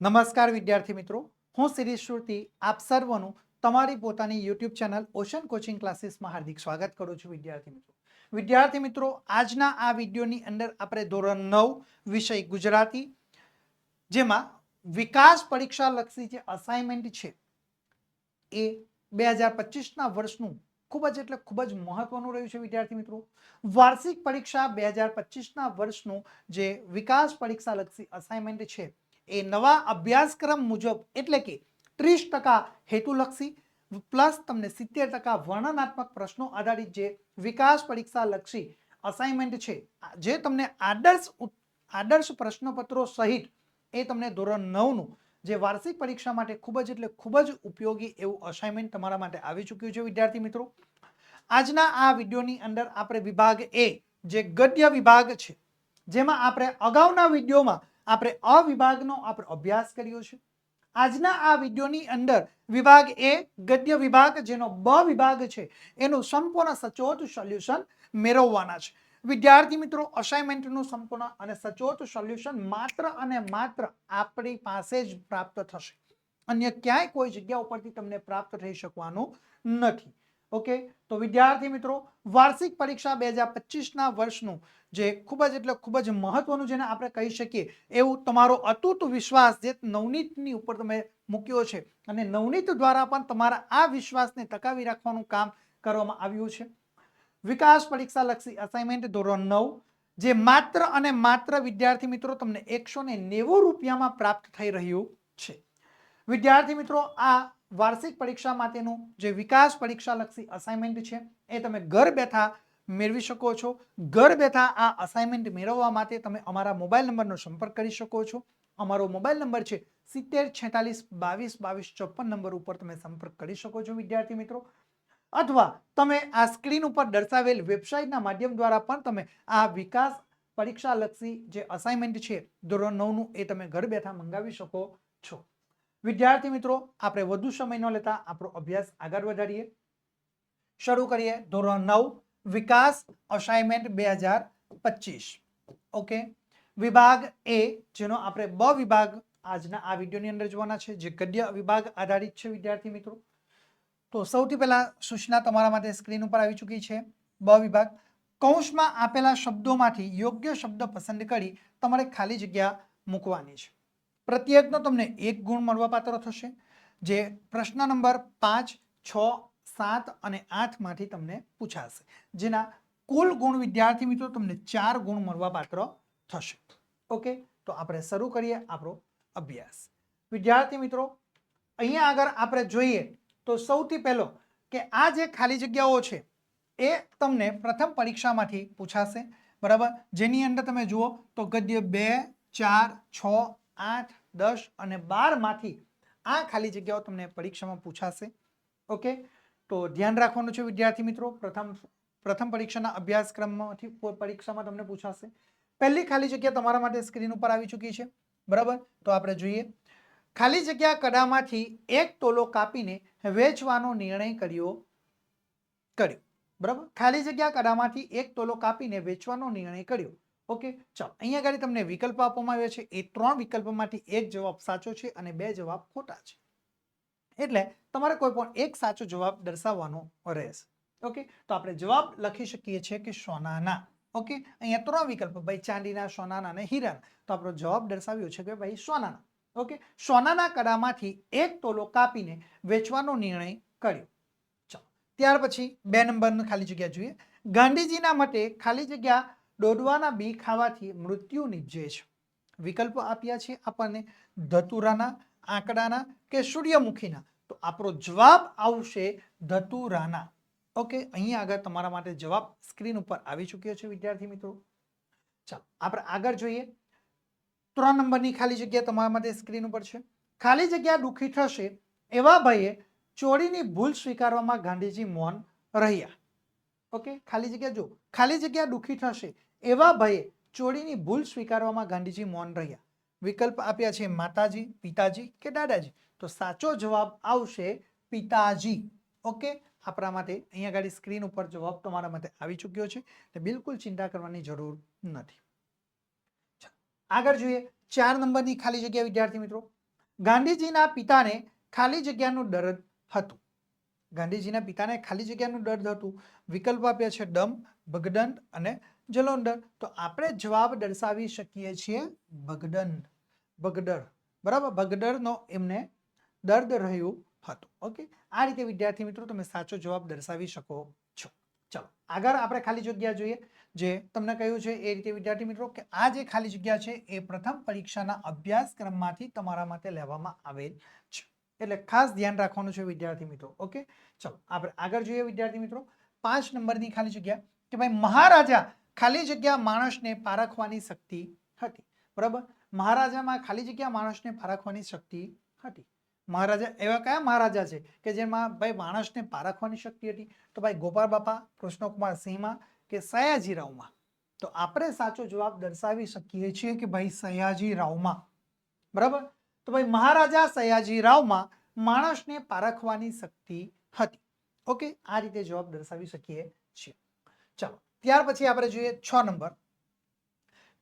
નમસ્કાર વિદ્યાર્થી મિત્રો. હું શ્રી શ્રુતિ આપ સર્વનું તમારી પોતાની યુટ્યુબ ચેનલ ઓશન કોચિંગ ક્લાસીસમાં હાર્દિક સ્વાગત કરું છું વિદ્યાર્થી મિત્રો. વિદ્યાર્થી મિત્રો, આજના આ વિડીયોની અંદર આપણે ધોરણ નવ વિષય ગુજરાતી, જેમાં વિકાસ પરીક્ષા લક્ષી જે અસાઇનમેન્ટ છે, એ બે હજાર પચીસના વર્ષનું ખૂબ જ એટલે ખૂબ જ મહત્વનું રહ્યું છે વિદ્યાર્થી મિત્રો. વાર્ષિક પરીક્ષા બે હજાર પચીસના વર્ષનું જે વિકાસ પરીક્ષા લક્ષી અસાઇનમેન્ટ છે એ નવા અભ્યાસક્રમ મુજબ એટલે કે ત્રીસ ટકા હેતુલક્ષી પ્લસ તમને સિત્તેર ટકા વર્ણનાત્મક પ્રશ્નો આધારિત જે વિકાસ પરીક્ષા લક્ષી અસાઇનમેન્ટ છે જે તમને આદર્શ આદર્શ પ્રશ્નપત્રો સહિત એ તમને ધોરણ નવનું જે વાર્ષિક પરીક્ષા માટે ખૂબ જ એટલે ખૂબ જ ઉપયોગી એવું અસાઇનમેન્ટ તમારા માટે આવી ચૂક્યું છે, વિદ્યાર્થી મિત્રો. આજના આ વિડીયોની અંદર આપણે વિભાગ એ જે ગદ્ય વિભાગ છે, જેમાં આપણે અગાઉના વિડીયોમાં આપણે અ વિભાગનો આપણે અભ્યાસ કર્યો છે. આજના આ વિડીયોની અંદર વિભાગ એ, ગદ્ય વિભાગ જેનો બ વિભાગ છે, એનું સંપૂર્ણ સચોટ સોલ્યુશન મેળવવાના છે. વિદ્યાર્થી મિત્રો, અસાઇનમેન્ટનું સંપૂર્ણ અને સચોટ સોલ્યુશન માત્ર અને માત્ર આપણી પાસે જ પ્રાપ્ત થશે. અન્ય ક્યાંય કોઈ જગ્યા ઉપરથી તમને પ્રાપ્ત થઈ શકવાનું નથી. ઓકે? તો વિદ્યાર્થી મિત્રો, વાર્ષિક પરીક્ષા બે હજાર પચીસના વર્ષનું જે ખૂબ જ એટલે ખૂબ જ મહત્વનું જેને આપણે કહી શકીએ, એવું તમારો અતૂટ વિશ્વાસ જે નવનીતની ઉપર તમે મૂક્યો છે અને નવનીત દ્વારા પણ તમારા આ વિશ્વાસને ટકાવી રાખવાનું કામ કરવામાં આવ્યું છે. વિકાસ પરીક્ષા લક્ષી અસાઇનમેન્ટ ધોરણ નવ, જે માત્ર અને માત્ર વિદ્યાર્થી મિત્રો તમને એકસો નેવું રૂપિયામાં પ્રાપ્ત થઈ રહ્યું છે. વિદ્યાર્થી મિત્રો, આ વાર્ષિક પરીક્ષા માટેનું જે વિકાસ પરીક્ષા લક્ષી અસાઇનમેન્ટ છે, એ તમે ઘર બેઠા મેળવી શકો છો. ઘર બેઠા આ અસાઇનમેન્ટ મેળવવા માટે તમે અમારા મોબાઈલ નંબરનો સંપર્ક કરી શકો છો. અમારો મોબાઈલ નંબર છે સિત્તેર છેતાલીસ બાવીસ બાવીસ ચોપન નંબર ઉપર તમે સંપર્ક કરી શકો છો, વિદ્યાર્થી મિત્રો. અથવા તમે આ સ્ક્રીન ઉપર દર્શાવેલ વેબસાઇટના માધ્યમ દ્વારા પણ તમે આ વિકાસ પરીક્ષા લક્ષી જે અસાઇનમેન્ટ છે, ધોરણ નવનું એ તમે ઘર બેઠા મંગાવી શકો છો. વિદ્યાર્થી મિત્રો, આપણે વધુ સમય ન લેતા આપણો અભ્યાસ આગળ વધારીએ. શરૂ કરીએ ધોરણ નવ, વિકાસ અસાઇનમેન્ટ બે હજાર પચીસ. ઓકે? વિભાગ એ, જેનો આપણે બ વિભાગ આજના આ વિડીયોની અંદર જોવાના છે, જે ગદ્ય વિભાગ આધારિત છે, વિદ્યાર્થી મિત્રો. તો સૌથી પહેલા સૂચના તમારા માટે સ્ક્રીન ઉપર આવી ચૂકી છે. બ વિભાગ, કૌંસમાં આપેલા શબ્દોમાંથી યોગ્ય શબ્દ પસંદ કરી તમારે ખાલી જગ્યા મૂકવાની છે. પ્રત્યેકનો તમને એક ગુણ મળવાપાત્ર થશે. જે પ્રશ્ન નંબર પાંચ, છ, સાત અને આઠમાંથી તમને પૂછાશે. જેના કુલ ગુણ વિદ્યાર્થી મિત્રો તમને ચાર ગુણ મળવાપાત્ર થશે. ઓકે? તો આપણે શરૂ કરીએ આપણો અભ્યાસ. વિદ્યાર્થી મિત્રો, અહીંયા આગળ આપણે જોઈએ તો સૌથી પહેલો કે આ જે ખાલી જગ્યાઓ છે, એ તમને પ્રથમ પરીક્ષામાંથી પૂછાશે. બરાબર? જેની અંદર તમે જુઓ તો ગદ્ય બે, ચાર, છ આઠ, દસ અને બારમાંથી આ ખાલી જગ્યાઓ તમને પરીક્ષામાં પૂછાશે. ઓકે? તો ધ્યાન રાખવાનું છે વિદ્યાર્થી મિત્રો, પ્રથમ પ્રથમ પરીક્ષાના અભ્યાસક્રમમાંથી પરીક્ષામાં તમને પૂછાશે. પહેલી ખાલી જગ્યા તમારા માટે સ્ક્રીન ઉપર આવી ચૂકી છે. બરાબર? તો આપણે જોઈએ. ખાલી જગ્યા કડામાંથી એક તોલો કાપીને વેચવાનો નિર્ણય કર્યો કર્યો. બરાબર? ખાલી જગ્યા કડામાંથી એક તોલો કાપીને વેચવાનો નિર્ણય કર્યો. ઓકે, ચાલો, અહીંયા આગળ તમને વિકલ્પ આપવામાં આવ્યા છે. એ ત્રણ વિકલ્પમાંથી એક જવાબ સાચો છે અને બે જવાબ ખોટા છે. એટલે તમારે કોઈ પણ એક સાચો જવાબ દર્શાવવાનો રહેશે. ઓકે, તો આપણે જવાબ લખી શકીએ છીએ કે સોનાના. ઓકે, અહીંયા ત્રણ વિકલ્પ, ભાઈ ચાંદીના, સોનાના અને હીરાના. તો આપણો જવાબ દર્શાવ્યો છે કે ભાઈ સોનાના. ઓકે, સોનાના કડામાંથી એક તોલો કાપીને વેચવાનો નિર્ણય કર્યો. ચાલો, ત્યાર પછી બે નંબરનું ખાલી જગ્યા જોઈએ. ગાંધીજીના મતે ખાલી જગ્યા દોડવાના બી ખાવાથી મૃત્યુ નિપજે છે. વિકલ્પો આપ્યા છે આપણને ધતુરાના, આંકડાના કે સૂર્યમુખીના. તો આપણો જવાબ આવશે ધતુરાના. ઓકે, અહીંયા આગળ તમારા માટે જવાબ સ્ક્રીન ઉપર આવી ચૂક્યો છે, વિદ્યાર્થી મિત્રો. ચાલો, આપણે આગળ જોઈએ. ત્રણ નંબરની ખાલી જગ્યા તમારા માટે સ્ક્રીન ઉપર છે. ખાલી જગ્યા દુઃખી થશે એવા ભાઈએ ચોરીની ભૂલ સ્વીકારવામાં ગાંધીજી મૌન રહ્યા. ઓકે, ખાલી જગ્યા જો ખાલી જગ્યા દુઃખી થશે એવા ભયે ચોરીની ભૂલ સ્વીકારવામાં ગાંધીજી મૌન રહ્યા. વિકલ્પ આપ્યા છે માતાજી, પિતાજી કે દાદાજી? તો સાચો જવાબ આવશે પિતાજી. ઓકે? આપણા માટે અહીંયા આગળ સ્ક્રીન ઉપર જવાબ તમારા માટે આવી ચૂક્યો છે. એટલે બિલકુલ ચિંતા કરવાની જરૂર નથી. આગળ જોઈએ. ચાર નંબરની ખાલી જગ્યા, વિદ્યાર્થી મિત્રો. ગાંધીજીના પિતાને ખાલી જગ્યાનું દર્દ હતું. ગાંધીજીના પિતાને ખાલી જગ્યાનું દર્દ હતું. વિકલ્પ આપ્યા છે ડમ ભગદંડ અને જલોંદર તો આપણે જવાબ દર્શાવી શકીએ છીએ ભગદંડ. બગડર બરાબર? બગડરનો એમને દર્દ રહ્યું હતું. ઓકે? આ રીતે વિદ્યાર્થી મિત્રો તમે સાચો જવાબ દર્શાવી શકો છો. ચલો, આગળ આપણે ખાલી જગ્યા જોઈએ. જે તમને કહ્યું છે એ રીતે વિદ્યાર્થી મિત્રો કે આ જે ખાલી જગ્યા છે એ પ્રથમ પરીક્ષાના અભ્યાસક્રમમાંથી તમારા માટે લેવામાં આવેલ છે. એટલે ખાસ ધ્યાન રાખવાનું છે વિદ્યાર્થી મિત્રો. ઓકે? ચલો, આપણે આગળ જોઈએ વિદ્યાર્થી મિત્રો. પાંચ નંબરની ખાલી જગ્યા કે ભાઈ મહારાજા ખાલી જગ્યા માણસને પારખવાની શક્તિ હતી. બરાબર? મહારાજામાં ખાલી જગ્યા માણસને પારખવાની શક્તિ હતી. મહારાજા, એવા કયા મહારાજા છે કે જેમાં ભાઈ માણસને પારખવાની શક્તિ હતી? તો ભાઈ ગોપાલ બાપા, કૃષ્ણકુમાર સિંહમાં કે સયાજીરાવમાં? તો આપણે સાચો જવાબ દર્શાવી શકીએ છીએ કે ભાઈ સયાજીરાવમાં. બરાબર? તો ભાઈ મહારાજા સયાજીરાવમાં માણસને પારખવાની શક્તિ હતી. ઓકે? આ રીતે જવાબ દર્શાવી શકીએ છીએ. ચાલો. ત્યાર પછી આપણે જોઈએ છ નંબર.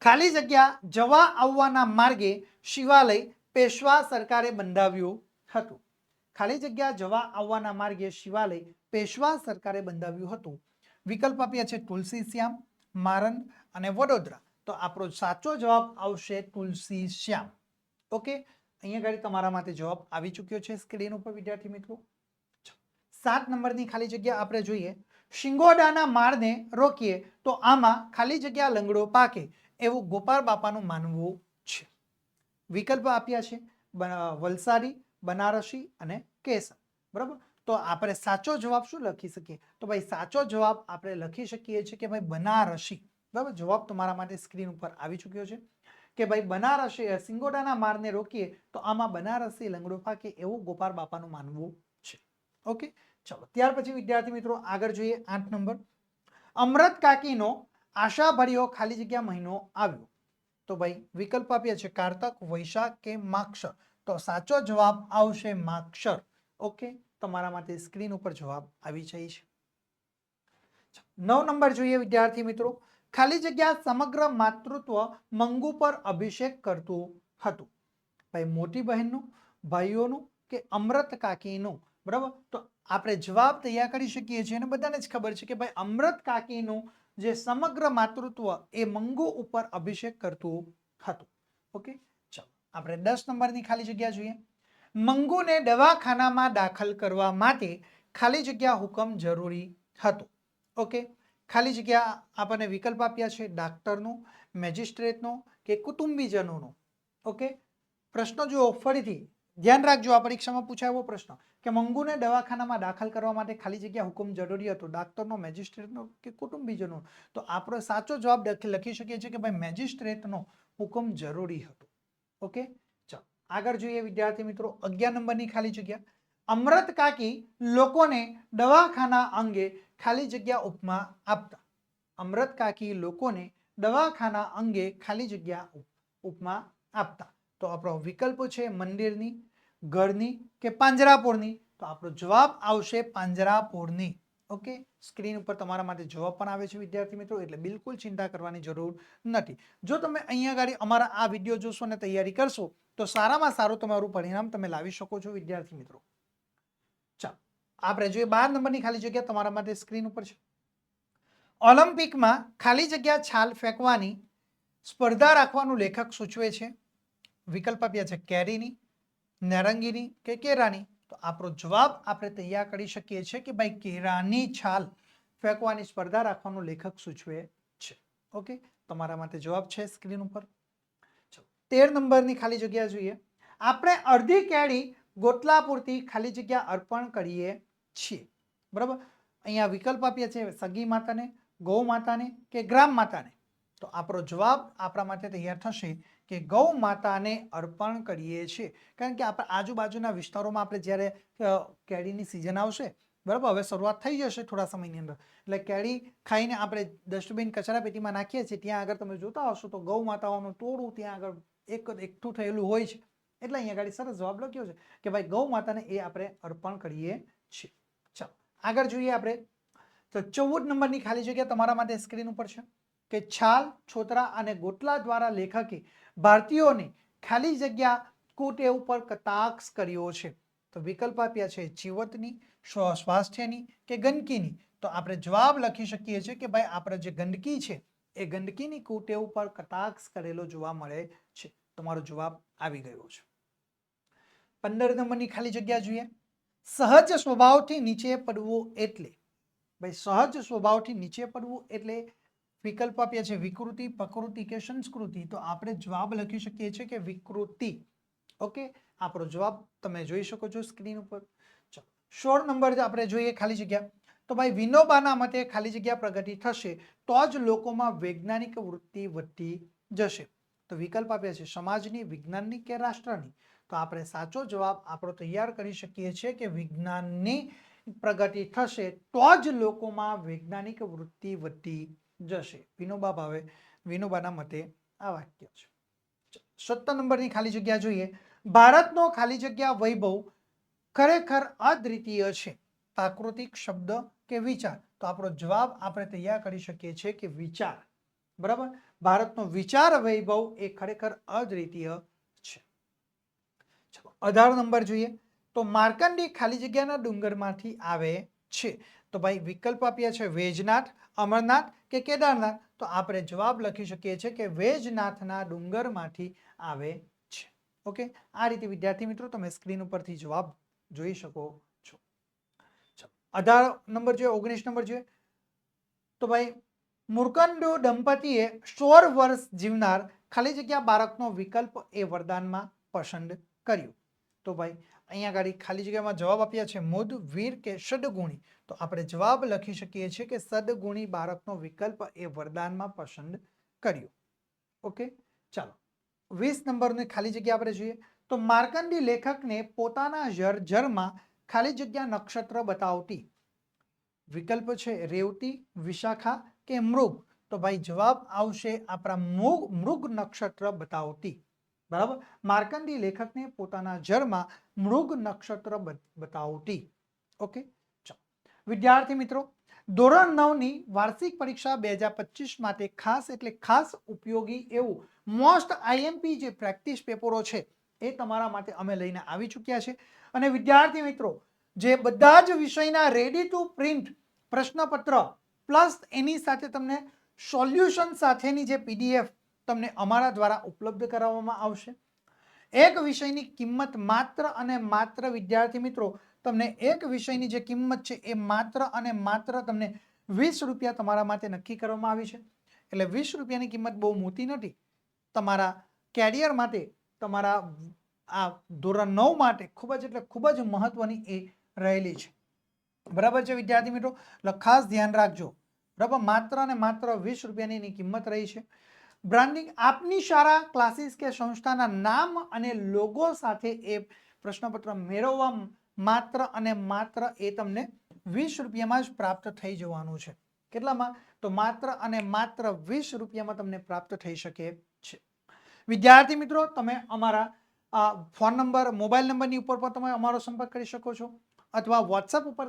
ખાલી જગ્યા જવા આવવાના માર્ગે શિવાલય પેશવા સરકારે બંધાવ્યું હતું. ખાલી જગ્યા જવા આવવાના માર્ગે શિવાલય પેશવા સરકારે બંધાવ્યું હતું. વિકલ્પ આપ્યા છે તુલસી શ્યામ મારંદ અને વડોદરા. તો આપણો સાચો જવાબ આવશે તુલસી શ્યામ. ઓકે? અહીંયા આગળ તમારા માટે જવાબ આવી ચૂક્યો છે સ્ક્રીન ઉપર, વિદ્યાર્થી મિત્રો. સાત નંબરની ખાલી જગ્યા આપણે જોઈએ. શિંગોડાના માળને રોકીએ, તો આમાં ખાલી જગ્યા લંગડો પાકે એવું ગોપાલ બાપાનું માનવું છે. વિકલ્પ આપ્યા છે વલસાડી, બનારસી અને કેસર. બરાબર? તો આપણે સાચો જવાબ શું લખી શકીએ? તો ભાઈ સાચો જવાબ આપણે લખી શકીએ છીએ કે ભાઈ બનારસી. બરાબર? જવાબ તમારા માટે સ્ક્રીન ઉપર આવી ચૂક્યો છે કે ભાઈ બનારસી સિંગોડાના મારને રોકીએ, તો આમાં બનારસી લંગડો પાકે એવું ગોપાલ બાપાનું માનવું છે. ઓકે? ચલો, ત્યાર પછી વિદ્યાર્થી મિત્રો આગળ જોઈએ આઠ નંબર. અમૃત કાકીનો આશાભર્યો ખાલી જગ્યા મહિનો આવ્યો. તો ભાઈ, વિકલ્પ આપ્યા છે કારતક, વૈશાખ કે માક્ષર. તો સાચો જવાબ આવશે માક્ષર. ઓકે, તમારા માટે સ્ક્રીન ઉપર જવાબ આવી જાય છે. નવ નંબર જોઈએ વિદ્યાર્થી મિત્રો. ખાલી જગ્યા સમગ્ર માતૃત્વ મંગુ પર અભિષેક કરતું હતું. ભાઈ, મોટી બહેનનું, ભાઈઓનું કે અમૃત કાકીનું? બરાબર? તો આપણે જવાબ તૈયાર કરી શકીએ છીએ અને બધાને જ ખબર છે કે ભાઈ અમૃત કાકીનું જે સમગ્ર માતૃત્વ એ મંગુ ઉપર અભિષેક કરતું હતું. ઓકે? ચાલો, આપણે દસ નંબરની ખાલી જગ્યા જોઈએ. મંગુને દવાખાનામાં દાખલ કરવા માટે ખાલી જગ્યા હુકમ જરૂરી હતો. ઓકે? ખાલી જગ્યા આપણને વિકલ્પ આપ્યા છે ડાક્ટરનું, મેજિસ્ટ્રેટનો કે કુટુંબીજનોનો. ઓકે? પ્રશ્ન જુઓ, ફરીથી. ધ્યાન રાખજો, આ પરીક્ષામાં પૂછાય એવો પ્રશ્ન. કે મંગુને દવાખાનામાં દાખલ કરવા માટે ખાલી જગ્યા હુકમ જરૂરી હતો, ડાક્ટરનો, મેજિસ્ટ્રેટનો કે કુટુંબીજનો તો આપણો સાચો જવાબ લખી શકીએ છીએ કે ભાઈ મેજિસ્ટ્રેટનો હુકમ જરૂરી હતો. ઓકે? ચાલો, આગળ જોઈએ વિદ્યાર્થી મિત્રો, અગિયાર નંબરની ખાલી જગ્યા. અમૃત કાકી લોકોને દવાખાના અંગે ખાલી જગ્યા ઉપમા આપતા. અમૃત કાકી લોકોને દવાખાના અંગે ખાલી જગ્યા ઉપ- ઉપમા આપતા. તો આપણો વિકલ્પ છે મંદિરની ઘરની કે પાંજરાપોળની. તો આપણો જવાબ આવશે પાંજરાપોળની. ઓકે? સ્ક્રીન ઉપર તમારા માટે જવાબ પણ આવે છે વિદ્યાર્થી મિત્રો, એટલે બિલકુલ ચિંતા કરવાની જરૂર નથી. જો તમે અહીંયા આગળ અમારા આ વીડિયો જોશો અને તૈયારી કરશો, તો સારામાં સારું તમારું પરિણામ તમે લાવી શકો છો વિદ્યાર્થી મિત્રો. ચાલો, આપણે જોઈએ બાર નંબરની ખાલી જગ્યા તમારા માટે સ્ક્રીન ઉપર છે. ઓલિમ્પિકમાં ખાલી જગ્યા છાલ ફેંકવાની સ્પર્ધા રાખવાનું લેખક સૂચવે છે. વિકલ્પ આપ્યા છે કેરીની, નારંગીની કે કેરાની. તો આપણો જવાબ આપણે તૈયાર કરી શકીએ છીએ કે ભાઈ કેરાની છાલ ફેંકવાની સ્પર્ધા રાખવાનું લેખક સૂચવે છે. ઓકે તમારા માટે જવાબ છે સ્ક્રીન ઉપર. તેર નંબરની ખાલી જગ્યા જોઈએ. આપણે અડધી કેળી ગોટલા પૂરતી ખાલી જગ્યા અર્પણ કરીએ છીએ. બરાબર? અહીંયા વિકલ્પ આપ્યા છે સગી માતાને, ગૌ માતાને કે ગ્રામ માતાને. તો આપણો જવાબ આપણા માટે તૈયાર થશે કે ગૌ માતાને અર્પણ કરીએ છીએ. કારણ કે આપણા આજુબાજુના વિસ્તારોમાં આપણે જ્યારે કેરીની સિઝન આવશે, બરાબર? હવે શરૂઆત થઈ જશે થોડા સમયની અંદર. એટલે કેરી ખાઈને આપણે ડસ્ટબિન કચરા પેટીમાં નાખીએ છીએ. ત્યાં આગળ તમે જોતા હશો તો ગૌ માતાઓનું ટોળું ત્યાં આગળ એક એકઠું થયેલું હોય છે. એટલે અહીંયા આગળ સરસ જવાબ લખ્યો છે કે ભાઈ ગૌ માતાને એ આપણે અર્પણ કરીએ છીએ. ચાલો, આગળ જોઈએ આપણે. તો ચૌદ નંબરની ખાલી જગ્યા તમારા માટે સ્ક્રીન ઉપર છે. કે છાલ, છોતરા અને ગોટલા દ્વારા લેખકે ભારતીયોને ખાલી જગ્યા કુટેવ ઉપર કટાક્ષ કર્યો છે. તો વિકલ્પ આપ્યા છે જીવતની સ્વ- સ્વાસ્થ્યની કે ગંદકીની? તો આપણે જવાબ લખી શકીએ છીએ કે ભાઈ આપણે જે ગંદકી છે, એ ગંદકીની કુટેવ ઉપર કટાક્ષ કરેલો જોવા મળે છે. તમારો જવાબ આવી ગયો છે. પંદર નંબરની ખાલી જગ્યા જોઈએ. સહજ સ્વભાવથી નીચે પડવું એટલે, ભાઈ સહજ સ્વભાવથી નીચે પડવું એટલે વિકલ્પ આપ્યા છે વિકૃતિ પ્રકૃતિ કે સંસ્કૃતિ. તો આપણે જવાબ લખી શકીએ છીએ કે વિકૃતિ. ઓકે? આપણો જવાબ તમે જોઈ શકો છો સ્ક્રીન ઉપર. ચાલો. સોળ નંબર આપણે જોઈએ ખાલી જગ્યા. તો ભાઈ, વિનોબાના મતે ખાલી જગ્યા પ્રગતિ થશે તો જ લોકોમાં વૈજ્ઞાનિક વૃત્તિ વધતી જશે. તો વિકલ્પ આપ્યા છે સમાજની, વિજ્ઞાનની કે રાષ્ટ્રની. તો આપણે સાચો જવાબ આપણો તૈયાર કરી શકીએ છીએ કે વિજ્ઞાનની પ્રગતિ થશે તો જ લોકોમાં વૈજ્ઞાનિક વૃત્તિ વધતી જશે. વિનોબા ભાવે વિનોબાના મતે આ વાક્ય છે. સત્તર નંબરની ખાલી જગ્યા જોઈએ. ભારતનો ખાલી જગ્યા વૈભવ ખરેખર અદ્વિતીય છે. પ્રાકૃતિક શબ્દ કે વિચાર? તો આપણો જવાબ આપણે તૈયાર કરી શકીએ છીએ કે વિચાર. બરાબર? ભારતનો વિચાર વૈભવ એ ખરેખર અદ્વિતીય છે. ચલો, અઢાર નંબર જોઈએ. તો માર્કંડી ખાલી જગ્યાના ડુંગરમાંથી આવે છે. તો ભાઈ વિકલ્પ આપ્યા છે વેજનાથ અમરનાથ કે કેદારનાથ? તો આપણે જવાબ લખી શકીએ છીએ કે વેજનાથના ડુંગરમાંથી આવે છે. ઓકે આ રીતે વિદ્યાર્થી મિત્રો, તમે સ્ક્રીન ઉપરથી જવાબ જોઈ શકો છો. અઢાર નંબર જોઈએ, ઓગણીસ નંબર જોઈએ. તો ભાઈ, મુરકંડો દંપતીએ સોળ વર્ષ જીવનાર ખાલી જગ્યા બાળકનો વિકલ્પ એ વરદાનમાં પસંદ કર્યું. તો ભાઈ અહીંયા આગળ ખાલી જગ્યામાં જવાબ આપ્યા છે મુદ વીર કે સદગુણી. તો આપણે જવાબ લખી શકીએ છીએ કે સદગુણી બાળકનો વિકલ્પ એ વરદાનમાં પસંદ કર્યો. ઓકે? ચાલો. વીસ નંબરની ખાલી જગ્યા આપણે જોઈએ. તો માર્કંડી લેખકને પોતાના જર્જરમાં ખાલી જગ્યા નક્ષત્ર બતાવતી. વિકલ્પ છે રેવતી, વિશાખા કે મૃગ. તો ભાઈ જવાબ આવશે આપણા મૃગ મૃગ નક્ષત્ર બતાવતી. બરાબર? માર્કંડી લેખકને પોતાના જરમાં મૃગ નક્ષત્ર બતાવતી ઓકે? ચાલો. વિદ્યાર્થી મિત્રો, ધોરણ નવની વાર્ષિક પરીક્ષા બે હજાર પચીસ માટે ખાસ એટલે ખાસ ઉપયોગી એવું મોસ્ટ આઈએમપી જે પ્રેક્ટિસ પેપરો છે એ તમારા માટે અમે લઈને આવી ચૂક્યા છે. અને વિદ્યાર્થી મિત્રો, જે બધા જ વિષયના રેડી ટુ પ્રિન્ટ પ્રશ્નપત્ર પ્લસ એની સાથે તમને સોલ્યુશન સાથેની જે પીડીએફ તમને અમારા દ્વારા ઉપલબ્ધ કરાવવામાં આવશે. એક વિષયની કિંમત માત્ર અને માત્ર વિદ્યાર્થી મિત્રો, તમને એક વિષયની જે કિંમત છે એ માત્ર અને માત્ર તમને વીસ રૂપિયા તમારા માટે નક્કી કરવામાં આવી છે. એટલે વીસ રૂપિયાની કિંમત બહુ મોટી નથી. તમારા કેરિયર માટે, તમારા આ ધોરણ નવ માટે ખૂબ જ એટલે ખૂબ જ મહત્વની એ રહેલી છે. બરાબર છે વિદ્યાર્થી મિત્રો? એટલે ખાસ ધ્યાન રાખજો. બરાબર? માત્ર અને માત્ર વીસ રૂપિયાની કિંમત રહી છે. બ્રાન્ડિંગ આપની શાળા, ક્લાસીસ કે સંસ્થાના નામ અને લોગો સાથે એ પ્રશ્નપત્ર મેળવવા માત્ર અને માત્ર એ તમને વીસ રૂપિયામાં જ પ્રાપ્ત થઈ જવાનું છે. કેટલામાં? તો માત્ર અને માત્ર વીસ રૂપિયામાં તમને પ્રાપ્ત થઈ શકે છે. વિદ્યાર્થી મિત્રો, તમે અમારા ફોન નંબર, મોબાઈલ નંબરની ઉપર પણ તમે અમારો સંપર્ક કરી શકો છો. અથવા વોટ્સઅપ ઉપર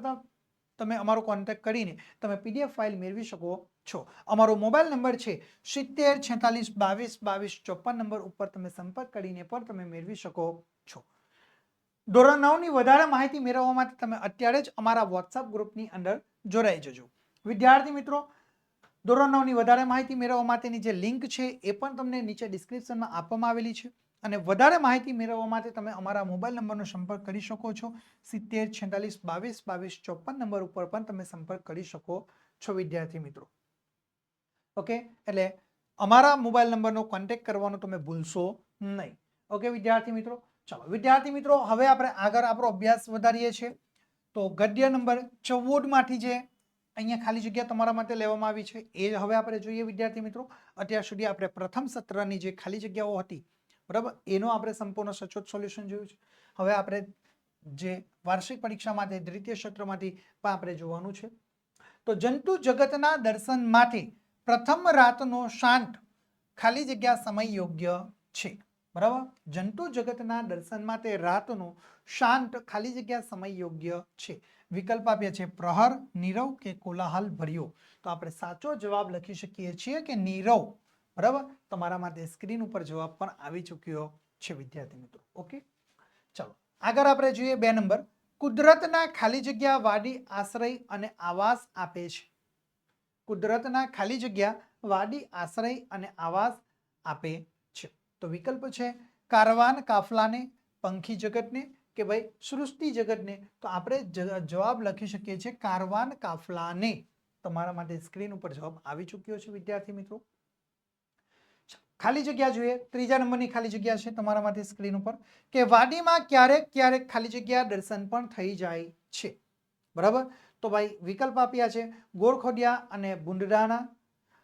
તમે અમારો કોન્ટેક્ટ કરીને તમે પીડીએફ ફાઇલ મેળવી શકો છો. અમારો મોબાઈલ નંબર છે સિત્તેર, છેતાલીસ, બાવીસ બાવીસ ચોપન નંબર ઉપર તમે સંપર્ક કરીને પણ તમે મેળવી શકો છો. ધોરણ નવની વધારે માહિતી મેળવવા માટે તમે અત્યારે જ અમારા વોટ્સઅપ ગ્રુપની અંદર જોડાઈ જજો. વિદ્યાર્થી મિત્રો, ધોરણ નવની વધારે માહિતી મેળવવા માટેની જે લિંક છે એ પણ તમને નીચે ડિસ્ક્રિપ્શનમાં આપવામાં આવેલી છે. અને વધારે માહિતી મેળવવા માટે તમે અમારા મોબાઈલ નંબરનો સંપર્ક કરી શકો છો. સિત્તેર, છેતાલીસ, બાવીસ બાવીસ ચોપન નંબર ઉપર પણ તમે સંપર્ક કરી શકો છો, વિદ્યાર્થી મિત્રો. ઓકે? એટલે અમારા મોબાઈલ નંબરનો કોન્ટેક્ટ કરવાનો તમે ભૂલશો નહીં. ઓકે, વિદ્યાર્થી મિત્રો? ચાલો, વિદ્યાર્થી મિત્રો, હવે આપણે આગળ આપણો અભ્યાસ વધારીએ છીએ. તો ગદ્ય નંબર ચૌદમાંથી જે અહીંયા ખાલી જગ્યા તમારા માટે લેવામાં આવી છે, એ હવે આપણે જોઈએ, વિદ્યાર્થી મિત્રો. અત્યાર સુધી આપણે પ્રથમ સત્રની જે ખાલી જગ્યાઓ હતી, બરાબર? એનો આપણે સંપૂર્ણ સચોટ સોલ્યુશન જોયું છે. હવે આપણે જે વાર્ષિક પરીક્ષા માટે, દ્વિતીય સત્રમાંથી પણ આપણે જોવાનું છે. તો જંતુ જગતના દર્શન માટે પ્રથમ રાતનો શાંત, ખાલી જગ્યા સમય યોગ્ય છે. બરાબર? જંતુ જગતના દર્શન માટે રાતનો શાંત, ખાલી જગ્યા સમય યોગ્ય છે. વિકલ્પ આપ્યા છે પ્રહર, નીરવ કે કોલાહલ ભર્યો તો આપણે સાચો જવાબ લખી શકીએ છીએ કે નીરવ. બરાબર? તમારા માટે સ્ક્રીન ઉપર જવાબ પણ આવી ચૂક્યો છે, વિદ્યાર્થી મિત્રો. ઓકે? ચલો, આગળ આપણે જોઈએ બે નંબર. કુદરતના ખાલી જગ્યા વાડી આશ્રય અને આવાસ આપે છે. કુદરતના ખાલી જગ્યા, વાડી આશ્રય અને આવાસ આપે છે. તો વિકલ્પ છે કારવાન કાફલાને, પંખી જગતને કે ભાઈ સૃષ્ટિ જગતને. તો આપણે જવાબ લખી શકીએ છીએ કારવાન કાફલાને. તમારા માટે સ્ક્રીન ઉપર જવાબ આવી ચૂક્યો છે વિદ્યાર્થી મિત્રો. ખાલી જગ્યા જોઈએ. ત્રીજા નંબરની ખાલી જગ્યા છે તમારા માટે સ્ક્રીન ઉપર. કે વાડીમાં ક્યારેક ક્યારેક ખાલી જગ્યા દર્શન પણ થઈ જાય છે. બરાબર? તો ભાઈ વિકલ્પ આપ્યા છે ગોળખોડિયા અને બુંદડાના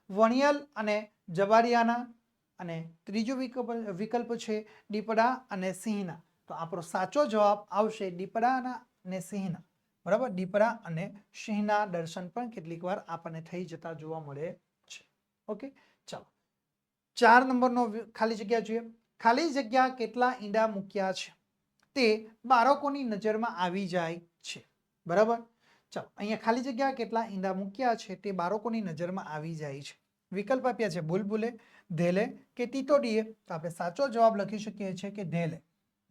વણિયલ અને જબારિયાના અને ત્રીજો વિકલ્પ વિકલ્પ છે દીપડા અને સિંહના. તો આપણો સાચો જવાબ આવશે દીપડાના અને સિંહના. બરાબર? દીપડા અને સિંહના દર્શન પણ કેટલીક વાર આપણને થઈ જતા જોવા મળે છે. ઓકે? ચાલો. ચાર નંબરનો ખાલી જગ્યા જોઈએ. ખાલી જગ્યા કેટલા ઈંડા મૂક્યા છે? તે બાળકોની નજરમાં આવી જાય છે. બરાબર? ચાલો, અહીંયા ખાલી જગ્યા કેટલા ઈંડા મૂક્યા છે તે બાળકોની નજરમાં આવી જાય છે. વિકલ્પ આપ્યા છે બુલબુલે, ધેલે કે તીતોડીએ તો આપણે સાચો જવાબ લખી શકીએ છીએ કે ધેલે.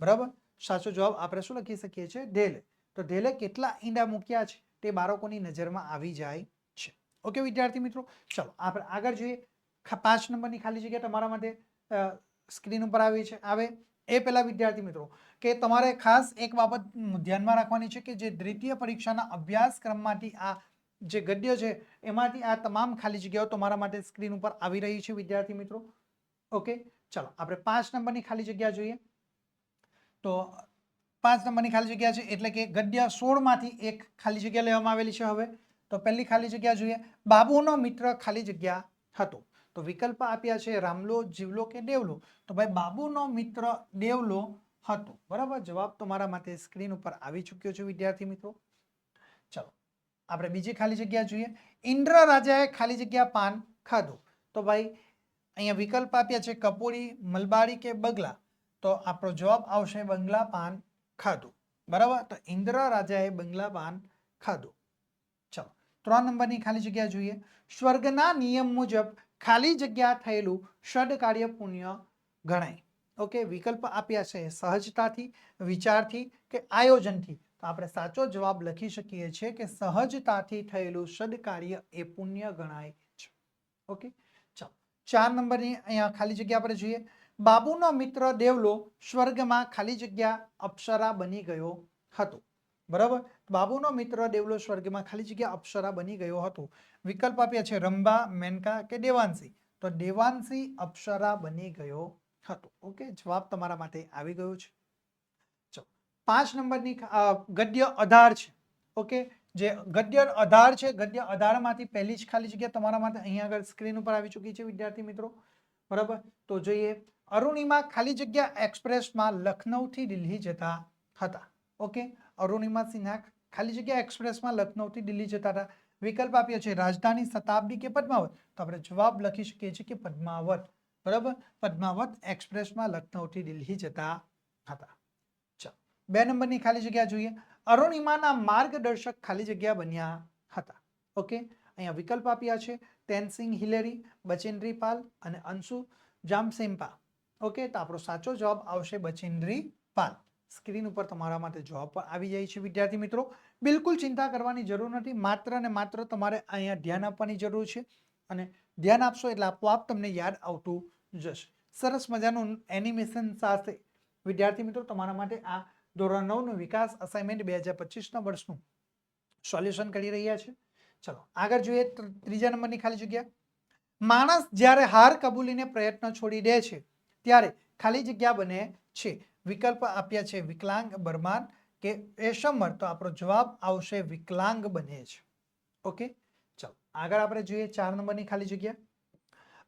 બરાબર? સાચો જવાબ આપણે શું લખી શકીએ છીએ? ધેલે. તો ધેલે કેટલા ઈંડા મૂક્યા છે તે બાળકોની નજરમાં આવી જાય છે. ઓકે, વિદ્યાર્થી મિત્રો? ચલો, આપણે આગળ જોઈએ. પાંચ નંબરની ખાલી જગ્યા તમારા માટે સ્ક્રીન ઉપર આવી છે. આવે. એ પહેલા વિદ્યાર્થી મિત્રો, કે તમારે ખાસ એક બાબત ધ્યાનમાં રાખવાની છે કે જે દ્વિતીય પરીક્ષાના અભ્યાસક્રમમાંથી આ જે ગદ્ય છે, એમાંથી આ તમામ ખાલી જગ્યાઓ તમારા માટે સ્ક્રીન ઉપર આવી રહી છે, વિદ્યાર્થી મિત્રો. ઓકે, ચલો, આપણે પાંચ નંબરની ખાલી જગ્યા જોઈએ. તો પાંચ નંબરની ખાલી જગ્યા છે, એટલે કે ગદ્ય સોળમાંથી એક ખાલી જગ્યા લેવામાં આવેલી છે હવે. તો પહેલી ખાલી જગ્યા જોઈએ. બાબુનો મિત્ર ખાલી જગ્યા હતો. તો વિકલ્પ આપ્યા છે રામલો, જીવલો કે દેવલો? તો ભાઈ બાબુનો મિત્ર દેવલો હતો. બરાબર? જવાબ તો મારા માટે સ્ક્રીન ઉપર આવી ચૂક્યો છે, વિદ્યાર્થી મિત્રો. ચલો, આપણે બીજી ખાલી જગ્યા જોઈએ. ઇન્દ્ર રાજાએ ખાલી જગ્યા પાન ખાધું. તો ભાઈ, અહીંયા વિકલ્પ આપ્યા છે કપોરી, મલબારી કે બગલા? તો આપણો જવાબ આવશે બંગલા પાન ખાધું. બરાબર? તો ઇન્દ્ર રાજાએ બંગલા પાન ખાધું. ચલો, ત્રણ નંબરની ખાલી જગ્યા જોઈએ. સ્વર્ગના નિયમ મુજબ ખાલી જગ્યા થયેલું ષડ કાર્ય પુણ્ય ગણાય. ઓકે વિકલ્પ આપ્યા છે સહજતાથી, વિચારથી કે આયોજનથી. તો આપણે સાચો જવાબ લખી શકીએ છીએ કે સહજતાથી થયેલું સદકાર્ય એ પુણ્ય ગણાય છે. ઓકે ચાલો. ચાર નંબરની અહીંયા ખાલી જગ્યા આપણે જોઈએ. બાબુનો મિત્ર દેવલો સ્વર્ગમાં ખાલી જગ્યા અપ્સરા બની ગયો હતો. બરાબર? બાબુનો મિત્ર દેવલો સ્વર્ગમાં ખાલી જગ્યા અપ્સરા બની ગયો હતો. વિકલ્પ આપ્યા છે રંભા મેનકા કે દેવાંશી? તો દેવાંશી અપ્સરા બની ગયો હતો. ઓકે, જવાબ તમારા માટે આવી ગયો છે. ચલો, પાંચ નંબરની ગદ્ય અધાર છે. ઓકે, જે ગદ્ય અધાર છે, ગદ્ય અધારમાંથી પહેલી જ ખાલી જગ્યા તમારા માટે અહીંયા આગળ સ્ક્રીન ઉપર આવી ચૂકી છે, વિદ્યાર્થી મિત્રો. બરાબર? તો જોઈએ, અરુણિમા ખાલી જગ્યા એક્સપ્રેસમાં લખનૌથી દિલ્હી જતા હતા. ઓકે, અરુણિમા સિન્હા ખાલી જગ્યા એક્સપ્રેસમાં લખનૌથી દિલ્હી જતા હતા. વિકલ્પ આપ્યો છે રાજધાની શતાબ્દી કે પદ્માવત? તો આપણે જવાબ લખી શકીએ છીએ કે પદ્માવત. બરાબર? પદ્માવત એક્સપ્રેસમાં લખનૌથી દિલ્હી જતા હતા. ચાલો, બે નંબરની ખાલી જગ્યા જોઈએ. અરુણિમાના માર્ગદર્શક ખાલી જગ્યા બન્યા હતા. ઓકે? અહીંયા વિકલ્પ આપ્યા છે તેનસિંગ હિલેરી, બચેન્દ્રી પાલ અને અંશુ જામસેમ્પા ઓકે? તો આપણો સાચો જવાબ આવશે બચેન્દ્રી પાલ. સ્ક્રીન ઉપર તમારા માટે જોબ પણ આવી જાય છે, વિદ્યાર્થી મિત્રો. બિલકુલ ચિંતા કરવાની જરૂર નથી. માત્ર ને માત્ર તમારે અહીંયા ધ્યાન આપવાની જરૂર છે અને ધ્યાન આપશો એટલે આપોઆપ તમને યાદ આવતું જશે. સરસ મજાનું એનિમેશન સાથે વિદ્યાર્થી મિત્રો, તમારા માટે આ ધોરણ નવનું વિકાસ અસાઇનમેન્ટ બે હજાર પચીસના વર્ષનું સોલ્યુશન કરી રહ્યા છે. ચલો, આગળ જોઈએ ત્રીજા નંબરની ખાલી જગ્યા. માણસ જ્યારે હાર કબૂલીને પ્રયત્ન છોડી દે છે, ત્યારે ખાલી જગ્યા બને છે. વિકલ્પ આપ્યા છે વિકલાંગ બરમાન કે એશમર તો આપણો જવાબ આવશે વિકલાંગ બને છે. ઓકે? ચાલો, આગળ આપણે જોઈએ ચાર નંબરની ખાલી જગ્યા.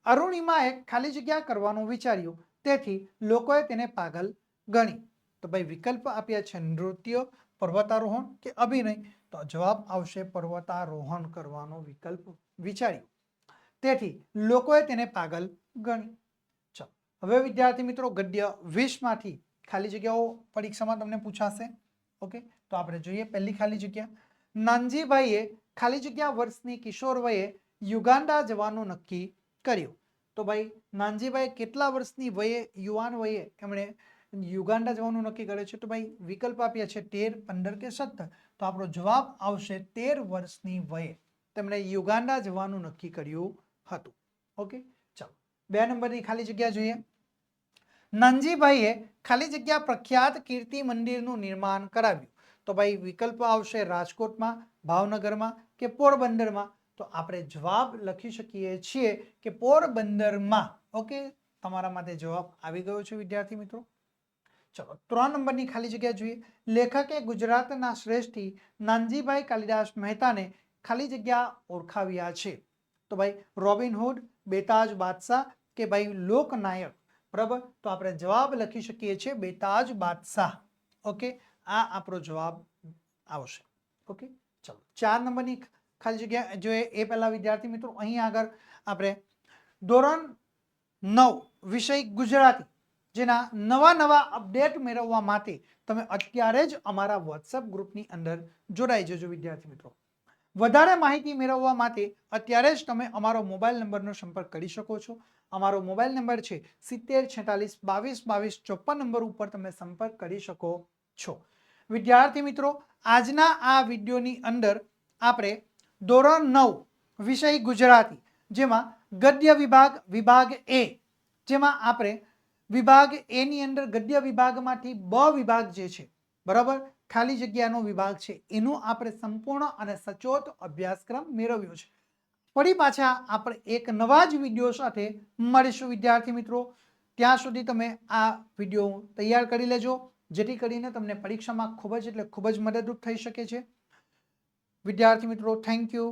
અરુણિમાએ ખાલી જગ્યા કરવાનું વિચાર્યું. તેથી લોકોએ તેને પાગલ ગણી. તો ભાઈ વિકલ્પ આપ્યા છે નૃત્ય, પર્વતારોહણ કે અભિનય? તો જવાબ આવશે પર્વતારોહણ કરવાનો વિકલ્પ વિચાર્યું. તેથી લોકોએ તેને પાગલ ગણી. હવે વિદ્યાર્થી મિત્રો, ગદ્ય વીસમાંથી ખાલી જગ્યાઓ પરીક્ષામાં તમને પૂછાશે. ઓકે? તો આપણે જોઈએ પહેલી ખાલી જગ્યા. નાનજીભાઈએ ખાલી જગ્યા વર્ષની કિશોર વયે યુગાન્ડા જવાનું નક્કી કર્યું. તો ભાઈ નાનજીભાઈ કેટલા વર્ષની વયે, યુવાન વયે એમણે યુગાન્ડા જવાનું નક્કી કરે છે? તો ભાઈ, વિકલ્પ આપ્યા છે તેર, પંદર કે સત્તર. તો આપણો જવાબ આવશે તેર વર્ષની વયે. તેમણે યુગાન્ડા જવાનું નક્કી કર્યું હતું. ઓકે? ચાલો. બે નંબરની ખાલી જગ્યા જોઈએ. નાનજીભાઈએ ખાલી જગ્યા પ્રખ્યાત કીર્તિ મંદિરનું નિર્માણ કરાવ્યું. તો ભાઈ, વિકલ્પ આવશે રાજકોટમાં, ભાવનગરમાં કે પોરબંદરમાં? તો આપણે જવાબ લખી શકીએ છીએ કે પોરબંદરમાં. ઓકે? તમારા માટે જવાબ આવી ગયો છે, વિદ્યાર્થી મિત્રો. ચલો, ત્રણ નંબરની ખાલી જગ્યા જોઈએ. લેખકે ગુજરાતના શ્રેષ્ઠી નાનજીભાઈ કાલિદાસ મહેતાને ખાલી જગ્યા ઓળખાવ્યા છે. તો ભાઈ રોબિનહુડ બેતાજ બાદશાહ કે ભાઈ, લોકનાયક? બરાબર? તો આપણે જવાબ લખી શકીએ છીએ બેતાજ બાદશાહ. ઓકે? આ આપણો જવાબ આવશે. ઓકે? ચલો. ચાર નંબરની ખાલી જગ્યા જોઈએ એ પહેલાં વિદ્યાર્થી મિત્રો, અહીં આગળ આપણે ધોરણ નવ, વિષય ગુજરાતી, જેના નવા નવા અપડેટ મેળવવા માટે તમે અત્યારે જ અમારા વોટ્સઅપ ગ્રુપની અંદર જોડાઈ જજો વિદ્યાર્થી મિત્રો. વધારે માહિતી મેળવવા માટે અત્યારે જ તમે અમારો મોબાઈલ નંબરનો સંપર્ક કરી શકો છો. અમારો મોબાઈલ નંબર છે સિત્તેર, છેતાલીસ, બાવીસ બાવીસ ચોપન નંબર ઉપર તમે સંપર્ક કરી શકો છો. વિદ્યાર્થી મિત્રો, આજના આ વિડીયોની અંદર આપણે ધોરણ નવ વિષય ગુજરાતી, જેમાં ગદ્ય વિભાગ વિભાગ એ, જેમાં આપણે વિભાગ એની અંદર ગદ્ય વિભાગમાંથી બ વિભાગ જે છે, બરાબર? ખાલી જગ્યાનો વિભાગ છે. એનો આપણે સંપૂર્ણ અને સચોટ અભ્યાસક્રમ મેળવ્યો છે. ફરી પાછા આપણે એક નવા જ વીડિયો સાથે મળીશું, વિદ્યાર્થી મિત્રો. ત્યાં સુધી તમે આ વીડિયો તૈયાર કરી લેજો, જેથી કરીને તમને પરીક્ષામાં ખૂબ જ એટલે ખૂબ જ મદદરૂપ થઈ શકે છે. વિદ્યાર્થી મિત્રો થેન્ક યુ